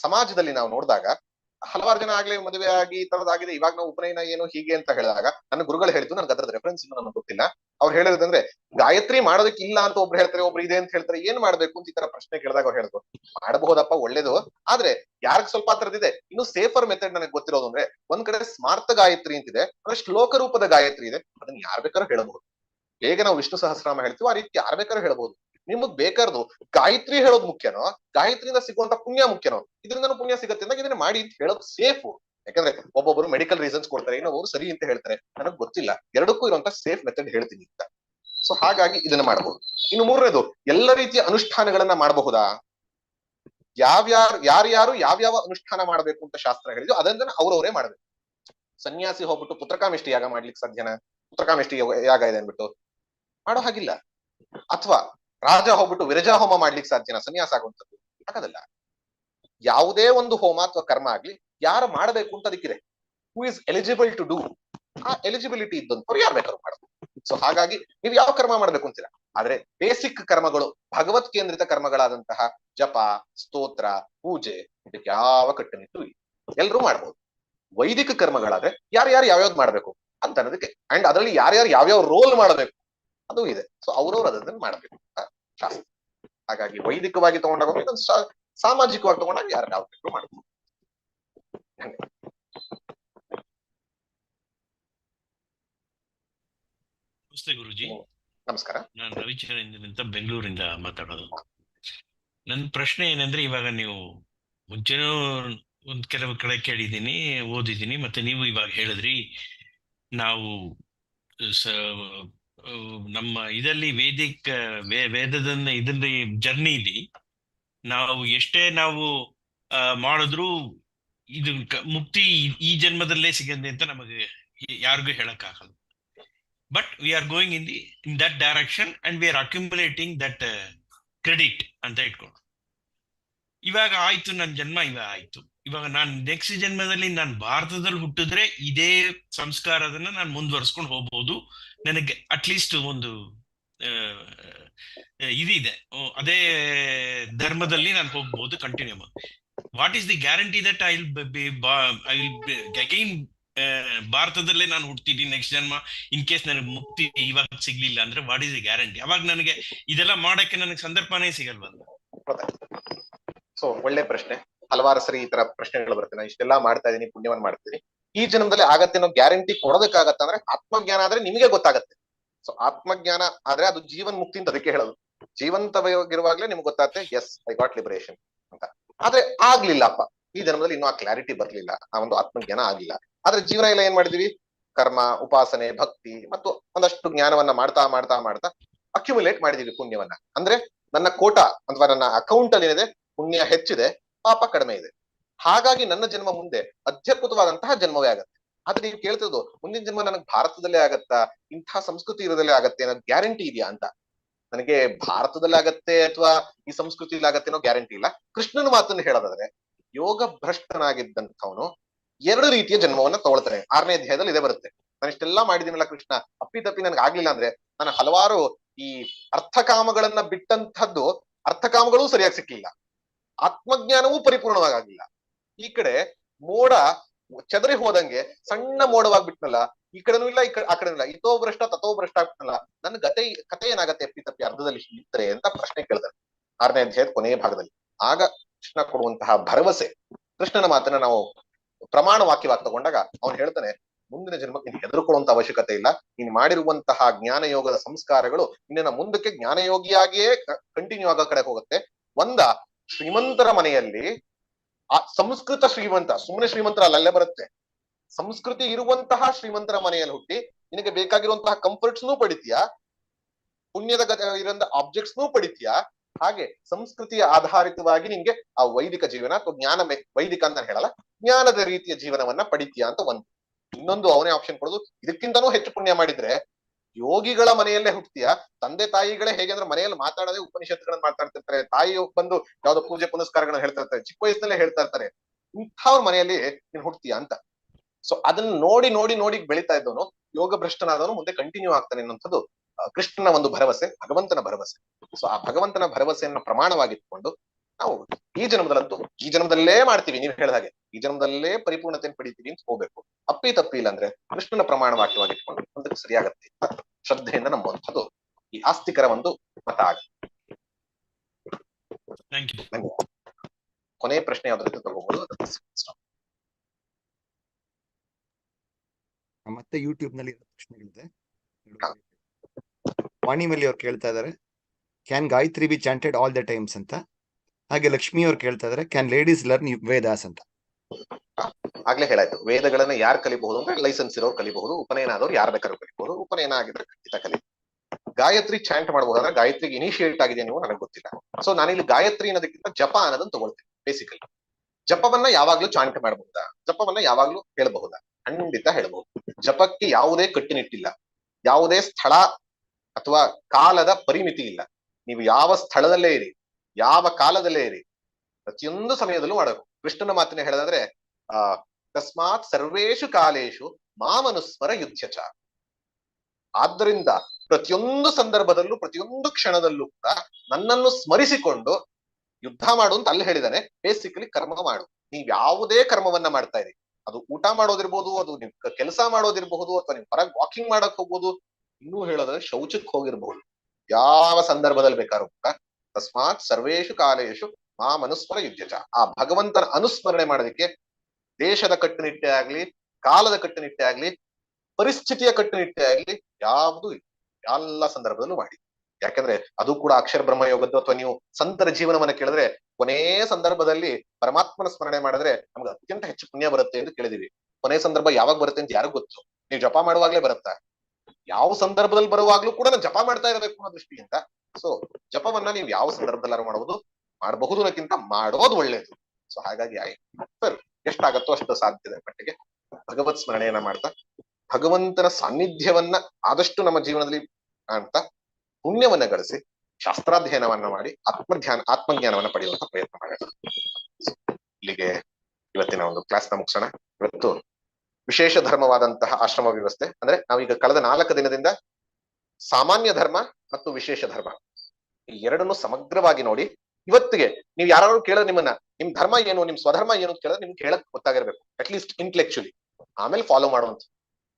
ಸಮಾಜದಲ್ಲಿ ನಾವು ನೋಡಿದಾಗ ಹಲವಾರು ಜನ ಆಗ್ಲೇ ಮದುವೆ ಆಗಿ ಈ ತರದಾಗಿದೆ ಇವಾಗ ನಾವು ಉಪನಯನ ಏನು ಹೀಗೆ ಅಂತ ಹೇಳಿದಾಗ ನನ್ನ ಗುರುಗಳು ಹೇಳ್ತು ನನ್ಗೆ ಅದ್ರದ್ದು ರೆಫರೆನ್ಸ್ ನನಗೆ ಗೊತ್ತಿಲ್ಲ. ಅವ್ರು ಹೇಳಿದ್ರೆ ಗಾಯತ್ರಿ ಮಾಡೋದಕ್ಕೆ ಇಲ್ಲ ಅಂತ ಒಬ್ರು ಹೇಳ್ತಾರೆ, ಒಬ್ರು ಇದೆ ಅಂತ ಹೇಳ್ತಾರೆ, ಏನ್ ಮಾಡ್ಬೇಕು ಅಂತ ಈ ತರ ಪ್ರಶ್ನೆ ಕೇಳಿದಾಗ ಅವ್ರು ಹೇಳಿದ್ರು. ಮಾಡಬಹುದಪ್ಪ, ಒಳ್ಳೇದು. ಆದ್ರೆ ಯಾರಿಗ್ ಸ್ವಲ್ಪ ಇದೆ? ಇನ್ನು ಸೇಫರ್ ಮೆಥಡ್ ನನಗೆ ಗೊತ್ತಿರೋದು ಅಂದ್ರೆ ಒಂದ್ ಕಡೆ ಸ್ಮಾರ್ಥ ಗಾಯತ್ರಿ ಅಂತಿದೆ ಅಂದ್ರೆ ಶ್ಲೋಕ ರೂಪದ ಗಾಯತ್ರಿ ಇದೆ. ಅದನ್ನ ಯಾರ್ ಬೇಕಾದ್ರೂ ಹೇಳಬಹುದು. ಹೇಗೆ ನಾವು ವಿಷ್ಣು ಸಹಸ್ರನಾಮ ಹೇಳ್ತೀವೋ ಆ ರೀತಿ ಯಾರ್ ಬೇಕಾದ್ರೂ ಹೇಳ್ಬಹುದು. ನಿಮಗ್ ಬೇಕಾರ್ದು ಗಾಯತ್ರಿ ಹೇಳೋದು ಮುಖ್ಯನೋ, ಗಾಯತ್ರಿಯಿಂದ ಸಿಗುವಂತ ಪುಣ್ಯ ಮುಖ್ಯನೋ ಇದರಿಂದ ಪುಣ್ಯ ಸಿಗುತ್ತೆ ಅಂದಾಗ ಇದನ್ನ ಮಾಡಿ ಅಂತ ಹೇಳೋದು ಸೇಫ್ ಯಾಕಂದ್ರೆ ಒಬ್ಬೊಬ್ಬರು ಮೆಡಿಕಲ್ ರೀಸನ್ಸ್ ಕೊಡ್ತಾರೆ, ಇನ್ನೊಬ್ಬರು ಸರಿ ಅಂತ ಹೇಳ್ತಾರೆ, ನನಗ್ ಗೊತ್ತಿಲ್ಲ. ಎರಡಕ್ಕೂ ಇರುವಂತ ಸೇಫ್ ಮೆಥಡ್ ಹೇಳ್ತೀನಿ ಅಂತ. ಸೊ ಹಾಗಾಗಿ ಇದನ್ನ ಮಾಡಬಹುದು ಇನ್ನು ಮೂರನೇದು, ಎಲ್ಲ ರೀತಿಯ ಅನುಷ್ಠಾನಗಳನ್ನ ಮಾಡಬಹುದಾ? ಯಾವ್ಯಾರು, ಯಾರ್ಯಾರು ಯಾವ್ಯಾವ ಅನುಷ್ಠಾನ ಮಾಡಬೇಕು ಅಂತ ಶಾಸ್ತ್ರ ಹೇಳಿದ್ರು ಅದನ್ನ ಅವ್ರವರೇ ಮಾಡ್ಬೇಕು. ಸನ್ಯಾಸಿ ಹೋಗ್ಬಿಟ್ಟು ಪುತ್ರಕಾಮಿಷ್ಟಿ ಯಾಗ ಮಾಡ್ಲಿಕ್ಕೆ ಸಾಧ್ಯನಾ? ಪುತ್ರಕಾಮಿಷ್ಟಿ ಯಾಗ ಇದೆ ಅನ್ಬಿಟ್ಟು ಮಾಡೋ ಹಾಗಿಲ್ಲ. ಅಥವಾ ರಾಜ ಹೋಗ್ಬಿಟ್ಟು ವಿರಜಾ ಹೋಮ ಮಾಡ್ಲಿಕ್ಕೆ ಸಾಧ್ಯನಾ ಸನ್ಯಾಸ ಆಗುವಂಥದ್ದು. ಆಗದಲ್ಲ ಯಾವುದೇ ಒಂದು ಹೋಮ ಅಥವಾ ಕರ್ಮ ಆಗ್ಲಿ, ಯಾರು ಮಾಡಬೇಕು ಅಂತ ಅದಕ್ಕಿದೆ. Who is eligible to do ಆ ಎಲಿಜಿಬಿಲಿಟಿ ಇದ್ದಂತವ್ರು ಯಾರು ಬೇಕಾದ್ರೂ ಮಾಡಬಹುದು ಸೊ ಹಾಗಾಗಿ ನೀವು ಯಾವ ಕರ್ಮ ಮಾಡ್ಬೇಕು ಅಂತೀರಾ? ಆದ್ರೆ ಬೇಸಿಕ್ ಕರ್ಮಗಳು, ಭಗವತ್ ಕೇಂದ್ರಿತ ಕರ್ಮಗಳಾದಂತಹ ಜಪ, ಸ್ತೋತ್ರ, ಪೂಜೆ, ಇದಕ್ಕೆ ಯಾವ ಕಟ್ಟುನಿಟ್ಟು ಇಲ್ಲ. ಎಲ್ರೂ ಮಾಡ್ಬೋದು. ವೈದಿಕ ಕರ್ಮಗಳಾದ್ರೆ ಯಾರ್ಯಾರು ಯಾವ್ಯಾವ್ದು ಮಾಡ್ಬೇಕು ಅಂತ ಅನ್ನೋದಕ್ಕೆ ಅಂಡ್ ಅದರಲ್ಲಿ ಯಾರ್ಯಾರು ಯಾವ್ಯಾವ ರೋಲ್ ಮಾಡಬೇಕು ಅದು ಇದೆ. ಸೊ ಅವ್ರವ್ರು ಅದನ್ನ ಮಾಡಬೇಕು ಶಾಸ್ತ್ರ. ಹಾಗಾಗಿ ವೈದಿಕವಾಗಿ ತಗೊಂಡಾಗ ಇದೊಂದು ಸಾಮಾಜಿಕವಾಗಿ ತಗೊಂಡಾಗ ಯಾರು ಯಾವ ಬೇಕು ಮಾಡಬೇಕು ನಮಸ್ತೆ ಗುರುಜಿ. ನಮಸ್ಕಾರ. ನಾನು ರವಿಚಂದ್ರ ಅಂತ ಬೆಂಗಳೂರಿಂದ ಮಾತಾಡೋದು. ನನ್ನ ಪ್ರಶ್ನೆ ಏನಂದ್ರೆ ಇವಾಗ ನೀವು ಮುಂಚೆನೂ ಒಂದ್ ಕೆಲವು ಕಡೆ ಕೇಳಿದ್ದೀನಿ ಓದಿದ್ದೀನಿ ಮತ್ತೆ ನೀವು ಇವಾಗ ಹೇಳಿದ್ರಿ ನಾವು ನಮ್ಮ ಇದರಲ್ಲಿ ವೇದಿಕ ವೇದದನ್ನ ಇದನ್ನ ಜರ್ನಿಲಿ ನಾವು ಎಷ್ಟೇ ನಾವು ಮಾಡಿದ್ರು ಇದು ಮುಕ್ತಿ ಈ- ಜನ್ಮದಲ್ಲೇ ಸಿಗಂದೆ ಅಂತ ನಮಗೆ ಯಾರಿಗೂ ಹೇಳಕ್ಕಾಗಲ್ಲ. But we are going in the in that direction and we are accumulating that credit ಅಂತ ಇಟ್ಕೊಂಡು ಇವಾಗ ಆಯ್ತು ನನ್ನ ಜನ್ಮ ಇವಾಗ ಆಯ್ತು. ಇವಾಗ ನಾನು ನೆಕ್ಸ್ಟ್ ಜನ್ಮದಲ್ಲಿ ನಾನು ಭಾರತದಲ್ಲಿ ಹುಟ್ಟಿದ್ರೆ ಇದೇ ಸಂಸ್ಕಾರದನ್ನ ನಾನು ಮುಂದುವರ್ಸ್ಕೊಂಡು ಹೋಗ್ಬೋದು. ನನಗೆ ಅಟ್ಲೀಸ್ಟ್ ಒಂದು ಇದಿದೆ. ಅದೇ ಧರ್ಮದಲ್ಲಿ ನಾನು ಹೋಗ್ಬೋದು continue what is the guarantee that I will I will again ಭಾರತದಲ್ಲೇ ನಾನು ಹುಡ್ತೀನಿ ನೆಕ್ಸ್ಟ್ ಜನ್ಮ ಇನ್ ಕೇಸ್ ನನಗೆ ಮುಕ್ತಿ ಇವಾಗ ಸಿಗ್ಲಿಲ್ಲ ಅಂದ್ರೆ ವಾಟ್ ಈಸ್ ದಿ ಗ್ಯಾರಂಟಿ ಅವಾಗ ನನಗೆ ಇದೆಲ್ಲ ಮಾಡಕ್ಕೆ ನನಗೆ ಸಂದರ್ಭನೇ ಸಿಗಲ್ವಲ್ಲ. ಸೊ ಒಳ್ಳೆ ಪ್ರಶ್ನೆ. ಹಲವಾರು ಸರಿ ಈ ತರ ಪ್ರಶ್ನೆಗಳು ಬರುತ್ತೆ. ನಾನು ಇಷ್ಟೆಲ್ಲಾ ಮಾಡ್ತಾ ಇದೀನಿ, ಪುಣ್ಯವನ್ನ ಮಾಡ್ತೀನಿ ಈ ಜನ್ಮದಲ್ಲಿ ಆಗತ್ತೆ ಅನ್ನೋ ಗ್ಯಾರಂಟಿ ಕೊಡೋದಕ್ಕಾಗತ್ತ ಅಂದ್ರೆ ಆತ್ಮಜ್ಞಾನ ಆದ್ರೆ ನಿಮಗೆ ಗೊತ್ತಾಗತ್ತೆ. ಸೊ ಆತ್ಮಜ್ಞಾನ ಆದ್ರೆ ಅದು ಜೀವನ್ ಮುಕ್ತಿ ಅಂತ ಅದಕ್ಕೆ ಹೇಳೋದು. ಜೀವಂತವಾಗಿರುವಾಗ್ಲೇ ನಿಮ್ಗೆ ಗೊತ್ತಾಗುತ್ತೆ ಎಸ್ ಐ ಗಾಟ್ ಲಿಬರೇಷನ್ ಅಂತ. ಆದ್ರೆ ಆಗ್ಲಿಲ್ಲಪ್ಪ. ಈ ಜನ್ಮದಲ್ಲಿ ಇನ್ನೂ ಆ ಕ್ಲಾರಿಟಿ ಬರ್ಲಿಲ್ಲ. ಆ ಒಂದು ಆತ್ಮಜ್ಞಾನ ಆಗಿಲ್ಲ ಆದ್ರೆ ಜೀವನ ಎಲ್ಲ ಏನ್ ಮಾಡಿದೀವಿ? ಕರ್ಮ, ಉಪಾಸನೆ, ಭಕ್ತಿ ಮತ್ತು ಒಂದಷ್ಟು ಜ್ಞಾನವನ್ನ ಮಾಡ್ತಾ ಮಾಡ್ತಾ ಮಾಡ್ತಾ ಅಕ್ಯುಮುಲೇಟ್ ಮಾಡಿದೀವಿ ಪುಣ್ಯವನ್ನ. ಅಂದ್ರೆ ನನ್ನ ಕೋಟ ಅಥವಾ ನನ್ನ ಅಕೌಂಟ್ ಅಲ್ಲಿ ಏನಿದೆ ಪುಣ್ಯ ಹೆಚ್ಚಿದೆ, ಪಾಪ ಕಡಿಮೆ ಇದೆ. ಹಾಗಾಗಿ ನನ್ನ ಜನ್ಮ ಮುಂದೆ ಅತ್ಯದ್ಭುತವಾದಂತಹ ಜನ್ಮವೇ ಆಗತ್ತೆ. ಆದ್ರೆ ನೀವು ಕೇಳ್ತಿರೋದು, ಮುಂದಿನ ಜನ್ಮ ನನಗೆ ಭಾರತದಲ್ಲೇ ಆಗತ್ತಾ? ಇಂತಹ ಸಂಸ್ಕೃತಿ ಇರೋದಲ್ಲೇ ಆಗತ್ತೆ ಅನ್ನೋ ಗ್ಯಾರಂಟಿ ಇದೆಯಾ ಅಂತ? ನನಗೆ ಭಾರತದಲ್ಲಿ ಆಗತ್ತೆ ಅಥವಾ ಈ ಆಗತ್ತೆ ಅನ್ನೋ ಗ್ಯಾರಂಟಿ ಇಲ್ಲ. ಕೃಷ್ಣನ ಮಾತನ್ನು ಹೇಳೋದಾದ್ರೆ, ಯೋಗ ಭ್ರಷ್ಟನಾಗಿದ್ದಂಥವನು ಎರಡು ರೀತಿಯ ಜನ್ಮವನ್ನ ತಗೊಳ್ತಾನೆ. ಆರನೇ ಅಧ್ಯಾಯದಲ್ಲಿ ಇದೇ ಬರುತ್ತೆ. ನಾನು ಇಷ್ಟೆಲ್ಲ ಮಾಡಿದೀನಲ್ಲ ಕೃಷ್ಣ ಅಪ್ಪಿ ತಪ್ಪಿ ನನಗೆ ಆಗ್ಲಿಲ್ಲ ಅಂದ್ರೆ ನಾನು ಹಲವಾರು ಈ ಅರ್ಥಕಾಮಗಳನ್ನ ಬಿಟ್ಟಂತಹದ್ದು ಅರ್ಥಕಾಮಗಳೂ ಸರಿಯಾಗಿ ಸಿಕ್ಕಿಲ್ಲ ಆತ್ಮಜ್ಞಾನವೂ ಪರಿಪೂರ್ಣವಾಗಿಲ್ಲ ಈ ಕಡೆ ಮೋಡ ಚದರಿ ಹೋದಂಗೆ ಸಣ್ಣ ಮೋಡವಾಗ್ಬಿಟ್ನಲ್ಲ, ಈ ಕಡೆನೂ ಇಲ್ಲ, ಈ ಕಡೆ, ಆ ಕಡೆನೂ ಇಲ್ಲ. ಇತೋ ಭ್ರಷ್ಟ ತಥೋ ಭ್ರಷ್ಟ ಆಗ್ಬಿಟ್ನಲ್ಲ. ನನ್ನ ಗತೆ, ಕತೆ ಏನಾಗತ್ತೆ ಅಪ್ಪಿ ತಪ್ಪಿ ಅರ್ಧದಲ್ಲಿ ನಿಂತರೆ ಅಂತ ಪ್ರಶ್ನೆ ಕೇಳಿದಾರೆ. ಆರನೇ ಅಧ್ಯಾಯದ ಕೊನೆಯ ಭಾಗದಲ್ಲಿ. ಆಗ ಕೃಷ್ಣ ಕೊಡುವಂತಹ ಭರವಸೆ, ಕೃಷ್ಣನ ಮಾತನ್ನ ನಾವು ಪ್ರಮಾಣ ವಾಕ್ಯವಾಗಿ ತಗೊಂಡಾಗ ಅವನು ಹೇಳ್ತಾನೆ, ಮುಂದಿನ ಜನ್ಮಕ್ಕೆ ನೀನು ಹೆದರ್ಕೊಳ್ಳುವಂತ ಅವಶ್ಯಕತೆ ಇಲ್ಲ. ನೀನು ಮಾಡಿರುವಂತಹ ಜ್ಞಾನಯೋಗದ ಸಂಸ್ಕಾರಗಳು ನಿನ್ನ ಮುಂದಕ್ಕೆ ಜ್ಞಾನಯೋಗಿಯಾಗಿಯೇ ಕಂಟಿನ್ಯೂ ಆಗೋ ಕಡೆ ಹೋಗುತ್ತೆ. ಒಂದ ಶ್ರೀಮಂತರ ಮನೆಯಲ್ಲಿ, ಆ ಸಂಸ್ಕೃತ ಶ್ರೀಮಂತ, ಸುಮ್ಮನೆ ಶ್ರೀಮಂತರ ಅಲ್ಲಲ್ಲೇ ಬರುತ್ತೆ. ಸಂಸ್ಕೃತಿ ಇರುವಂತಹ ಶ್ರೀಮಂತರ ಮನೆಯಲ್ಲಿ ಹುಟ್ಟಿ, ನಿನಗೆ ಬೇಕಾಗಿರುವಂತಹ ಕಂಫರ್ಟ್ಸ್ನೂ ಪಡಿತೀಯ? ಪುಣ್ಯದ ಆಬ್ಜೆಕ್ಟ್ಸ್ ಆಬ್ಜೆಕ್ಟ್ಸ್ನೂ ಪಡಿತೀಯ? ಹಾಗೆ ಸಂಸ್ಕೃತಿಯ ಆಧಾರಿತವಾಗಿ ನಿನ್ಗೆ ಆ ವೈದಿಕ ಜೀವನ ಅಥವಾ ಜ್ಞಾನ ವೈದಿಕ ಅಂತ ಹೇಳಲ್ಲ, ಜ್ಞಾನದ ರೀತಿಯ ಜೀವನವನ್ನ ಪಡಿತೀಯಾ ಅಂತ ಒಂದು. ಇನ್ನೊಂದು ಅವನೇ ಆಪ್ಷನ್ ಕೊಡೋದು. ಇದಕ್ಕಿಂತನೂ ಹೆಚ್ಚು ಪುಣ್ಯ ಮಾಡಿದ್ರೆ ಯೋಗಿಗಳ ಮನೆಯಲ್ಲೇ ಹುಟ್ಟತೀಯ ತಂದೆ ತಾಯಿಗಳೇ ಹೇಗೆ ಅಂದ್ರೆ ಮನೆಯಲ್ಲಿ ಮಾತಾಡದೆ ಉಪನಿಷತ್ತುಗಳನ್ನ ಮಾತಾಡ್ತಿರ್ತಾರೆ ತಾಯಿ ಬಂದು ಯಾವ್ದೋ ಪೂಜೆ ಪುನಸ್ಕಾರಗಳನ್ನ ಹೇಳ್ತಾ ಇರ್ತಾರೆ. ಚಿಕ್ಕ ವಯಸ್ಸಿನಲ್ಲೇ ಹೇಳ್ತಾ ಇರ್ತಾರೆ. ಇಂಥವ್ರ ಮನೆಯಲ್ಲಿ ನೀನ್ ಹುಟ್ತೀಯ ಅಂತ. ಸೊ ಅದನ್ನ ನೋಡಿ ನೋಡಿ ನೋಡಿ ಬೆಳಿತಾ ಇದ್ದವನು ಯೋಗ ಭ್ರಷ್ಟನಾದವನು ಮುಂದೆ ಕಂಟಿನ್ಯೂ ಆಗ್ತಾನೆ ಅನ್ನೋಂಥದ್ದು ಕೃಷ್ಣನ ಒಂದು ಭರವಸೆ, ಭಗವಂತನ ಭರವಸೆ. ಸೊ ಆ ಭಗವಂತನ ಭರವಸೆಯನ್ನ ಪ್ರಮಾಣವಾಗಿಟ್ಕೊಂಡು ನಾವು ಈ ಜನ್ಮದಲ್ಲಂತೂ ಈ ಜನ್ಮದಲ್ಲೇ ಮಾಡ್ತೀವಿ ನೀವು ಹೇಳಿದ ಹಾಗೆ. ಈ ಜನ್ಮದಲ್ಲೇ ಪರಿಪೂರ್ಣತೆಯನ್ನು ಪಡಿತೀವಿ ಅಂತ ಹೋಗ್ಬೇಕು. ಅಪ್ಪಿ ತಪ್ಪಿ ಇಲ್ಲ ಅಂದ್ರೆ ಕೃಷ್ಣನ ಪ್ರಮಾಣ ವಾಕ್ಯವಾಗಿಟ್ಕೊಂಡು ಮುಂದಕ್ಕೆ ಸರಿಯಾಗತ್ತೆ ಅಂತ ಶ್ರದ್ಧೆಯಿಂದ ನಂಬುವಂಥದ್ದು ಈ ಆಸ್ತಿಕರ ಒಂದು ಮತ ಆಗಿ ಥ್ಯಾಂಕ್ ಯು ಕೊನೆಯ ಪ್ರಶ್ನೆ ಯಾವ್ದು ತಗೋಬಹುದು ಮತ್ತೆ ಯೂಟ್ಯೂಬ್ನಲ್ಲಿ ಪ್ರಶ್ನೆಗಳಿದೆ. ವಾಣಿಮಲ್ಲಿ ಅವ್ರು ಕೇಳ್ತಾ ಇದಾರೆ can Gayatri be chanted all the times ಅಂತ. ಹಾಗೆ ಲಕ್ಷ್ಮಿ ಅವ್ರು ಕೇಳ್ತಾ ಇದಾರೆ ಕ್ಯಾನ್ ಲೇಡೀಸ್ ಲರ್ನ್ ವೇದಾಸ್ ಅಂತ. ಆಗ್ಲೇ ಹೇಳಾಯ್ತು. ವೇದಗಳನ್ನ ಯಾರು ಕಲಿಬಹುದು ಅಂದ್ರೆ ಲೈಸೆನ್ಸ್ ಇರೋರು ಕಲಿಬಹುದು ಉಪನಯನ ಆದವ್ರು ಯಾರು ಬೇಕಾದ್ರೂ ಕಲಿಬಹುದು, ಉಪನಯನ ಆಗಿದ್ರೆ ಖಂಡಿತ ಕಲಿ ಗಾಯತ್ರಿ ಚಾಂಟ್ ಮಾಡಬಹುದಾದ್ರೆ ಗಾಯತ್ರಿಗೆ ಇನಿಷಿಯೇಟ್ ಆಗಿದೆ ನೀವು ನನಗೆ ಗೊತ್ತಿಲ್ಲ. ಸೊ ನಾನಿಲ್ಲಿ ಗಾಯತ್ರಿ ಅನ್ನೋದಕ್ಕಿಂತ ಜಪ ಅನ್ನೋದನ್ನ ತಗೊಳ್ತೀನಿ ಬೇಸಿಕಲಿ ಜಪವನ್ನ ಯಾವಾಗ್ಲೂ ಚಾಂಟ್ ಮಾಡಬಹುದಾ? ಜಪವನ್ನ ಯಾವಾಗ್ಲೂ ಹೇಳಬಹುದಾ? ಖಂಡಿತ ಹೇಳಬಹುದು. ಜಪಕ್ಕೆ ಯಾವುದೇ ಕಟ್ಟುನಿಟ್ಟಿಲ್ಲ. ಯಾವುದೇ ಸ್ಥಳ ಅಥವಾ ಕಾಲದ ಪರಿಮಿತಿ ಇಲ್ಲ. ನೀವು ಯಾವ ಸ್ಥಳದಲ್ಲೇ ಇರಿ ಯಾವ ಕಾಲದಲ್ಲೇ ಇರಿ, ಪ್ರತಿಯೊಂದು ಸಮಯದಲ್ಲೂ ಮಾಡಬೇಕು. ಕೃಷ್ಣನ ಮಾತಿನ ಹೇಳೋದಾದ್ರೆ, ಆ, ತಸ್ಮಾತ್ ಸರ್ವೇಶು ಕಾಲೇಶು ಮಾಮನುಸ್ಮರ ಯುದ್ಧಚ. ಆದ್ದರಿಂದ ಪ್ರತಿಯೊಂದು ಸಂದರ್ಭದಲ್ಲೂ, ಪ್ರತಿಯೊಂದು ಕ್ಷಣದಲ್ಲೂ ಕೂಡ ನನ್ನನ್ನು ಸ್ಮರಿಸಿಕೊಂಡು ಯುದ್ಧ ಮಾಡು ಅಂತ ಅಲ್ಲಿ ಹೇಳಿದಾನೆ. ಬೇಸಿಕಲಿ ಕರ್ಮ ಮಾಡು. ನೀವ್ ಯಾವುದೇ ಕರ್ಮವನ್ನ ಮಾಡ್ತಾ ಇರಿ. ಅದು ಊಟ ಮಾಡೋದಿರ್ಬೋದು, ಅದು ನಿಮ್ ಕೆಲಸ ಮಾಡೋದಿರ್ಬಹುದು ಅಥವಾ ನಿಮ್ ಹೊರಗೆ ವಾಕಿಂಗ್ ಮಾಡಕ್ ಹೋಗ್ಬೋದು, ಇನ್ನೂ ಹೇಳೋದ್ರೆ ಶೌಚಕ್ ಹೋಗಿರ್ಬಹುದು ಯಾವ ಸಂದರ್ಭದಲ್ಲಿ ಬೇಕಾದ್ರೂ ಕೂಡ ತಸ್ಮಾತ್ ಸರ್ವೇಶು ಕಾಲೇಶು ಮಾ ಮನುಸ್ಮರ ಯುದ್ಧಚ ಆ ಭಗವಂತನ ಅನುಸ್ಮರಣೆ ಮಾಡೋದಕ್ಕೆ ದೇಶದ ಕಟ್ಟುನಿಟ್ಟೆ ಆಗ್ಲಿ, ಕಾಲದ ಕಟ್ಟುನಿಟ್ಟೆ ಆಗ್ಲಿ, ಪರಿಸ್ಥಿತಿಯ ಕಟ್ಟುನಿಟ್ಟೆ ಆಗ್ಲಿ ಯಾವುದು ಎಲ್ಲ ಸಂದರ್ಭದಲ್ಲೂ ಮಾಡಿ। ಯಾಕಂದ್ರೆ ಅದು ಕೂಡ ಅಕ್ಷರ ಬ್ರಹ್ಮ ಯೋಗದ್ದು ಅಥವಾ ನೀವು ಸಂತರ ಜೀವನವನ್ನ ಕೇಳಿದ್ರೆ ಕೊನೇ ಸಂದರ್ಭದಲ್ಲಿ ಪರಮಾತ್ಮನ ಸ್ಮರಣೆ ಮಾಡಿದ್ರೆ ನಮ್ಗೆ ಅತ್ಯಂತ ಹೆಚ್ಚು ಪುಣ್ಯ ಬರುತ್ತೆ ಎಂದು ಕೇಳಿದಿವಿ। ಕೊನೆ ಸಂದರ್ಭ ಯಾವಾಗ ಬರುತ್ತೆ ಅಂತ ಯಾರಿಗೂ ಗೊತ್ತು। ನೀವು ಜಪ ಮಾಡುವಾಗ್ಲೇ ಬರುತ್ತಾ? ಯಾವ ಸಂದರ್ಭದಲ್ಲಿ ಬರುವಾಗ್ಲೂ ಕೂಡ ನಾನು ಜಪ ಮಾಡ್ತಾ ಇರಬೇಕು ಅನ್ನೋ ದೃಷ್ಟಿಯಿಂದ ಸೊ ಜಪವನ್ನ ನೀವು ಯಾವ ಸಂದರ್ಭದಲ್ಲಾರು ಮಾಡಬಹುದು. ಮಾಡಬಹುದು ಮಾಡೋದು ಒಳ್ಳೇದು. ಸೊ ಹಾಗಾಗಿ ಆಯ್ತು ಸರಿ, ಎಷ್ಟಾಗತ್ತೋ ಅಷ್ಟು ಸಾಧ್ಯದ ಮಟ್ಟಿಗೆ. ಭಗವತ್ ಸ್ಮರಣೆಯನ್ನ ಮಾಡ್ತಾ, ಭಗವಂತನ ಸಾನ್ನಿಧ್ಯವನ್ನ ಆದಷ್ಟು ನಮ್ಮ ಜೀವನದಲ್ಲಿ ಕಾಣ್ತಾ, ಪುಣ್ಯವನ್ನ ಗಳಿಸಿ, ಶಾಸ್ತ್ರಾಧ್ಯಯನವನ್ನ ಮಾಡಿ, ಆತ್ಮಧ್ಯಾನ, ಆತ್ಮಜ್ಞಾನವನ್ನ ಪಡೆಯುವಂತ ಪ್ರಯತ್ನ ಮಾಡೋಣ. ಇಲ್ಲಿಗೆ ಇವತ್ತಿನ ಒಂದು ಕ್ಲಾಸ್ನ ಮುಗಿಸೋಣ. ಇವತ್ತು ವಿಶೇಷ ಧರ್ಮವಾದಂತಹ ಆಶ್ರಮ ವ್ಯವಸ್ಥೆ. ಅಂದ್ರೆ ನಾವೀಗ ಕಳೆದ ನಾಲ್ಕು ದಿನದಿಂದ ಸಾಮಾನ್ಯ ಧರ್ಮ ಮತ್ತು ವಿಶೇಷ ಧರ್ಮ. ಈ ಎರಡನ್ನು ಸಮಗ್ರವಾಗಿ ನೋಡಿ. ಇವತ್ತಿಗೆ ನೀವು ಯಾರು ಕೇಳಿದ್ರೆ ನಿಮ್ಮನ್ನ, ನಿಮ್ ಧರ್ಮ ಏನು, ನಿಮ್ ಸ್ವಧರ್ಮ ಏನು ಅಂತ ಕೇಳಿದ್ರೆ ನಿಮ್ಗೆ ಹೇಳಕ್ ಗೊತ್ತಾಗಿರ್ಬೇಕು. ಅಟ್ಲೀಸ್ಟ್ ಇಂಟೆಲೆಕ್ಚುಲಿ ಆಮೇಲೆ ಫಾಲೋ ಮಾಡುವಂತ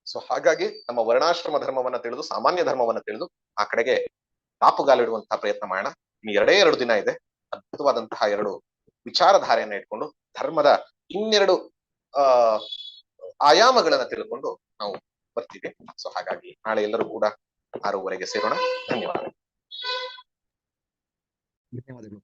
ಸೊ ಹಾಗಾಗಿ ನಮ್ಮ ವರ್ಣಾಶ್ರಮ ಧರ್ಮವನ್ನ ತಿಳಿದು, ಸಾಮಾನ್ಯ ಧರ್ಮವನ್ನ ತಿಳಿದು, ಆ ಕಡೆಗೆ ತಾಪುಗಾಲಿಡುವಂತಹ ಪ್ರಯತ್ನ ಮಾಡೋಣ. ಇನ್ನು ಎರಡೇ ಎರಡು ದಿನ ಇದೆ. ಅದ್ಭುತವಾದಂತಹ ಎರಡು ವಿಚಾರಧಾರೆಯನ್ನ ಇಟ್ಕೊಂಡು, ಧರ್ಮದ ಇನ್ನೆರಡು, ಆ, ಆಯಾಮಗಳನ್ನ ತಿಳ್ಕೊಂಡು ನಾವು ಬರ್ತೀವಿ. ಸೊ ಹಾಗಾಗಿ ನಾಳೆ ಎಲ್ಲರೂ ಕೂಡ ಆರೂವರೆಗೆ ಸೇರೋಣ ಧನ್ಯವಾದ ಧನ್ಯವಾದಗಳು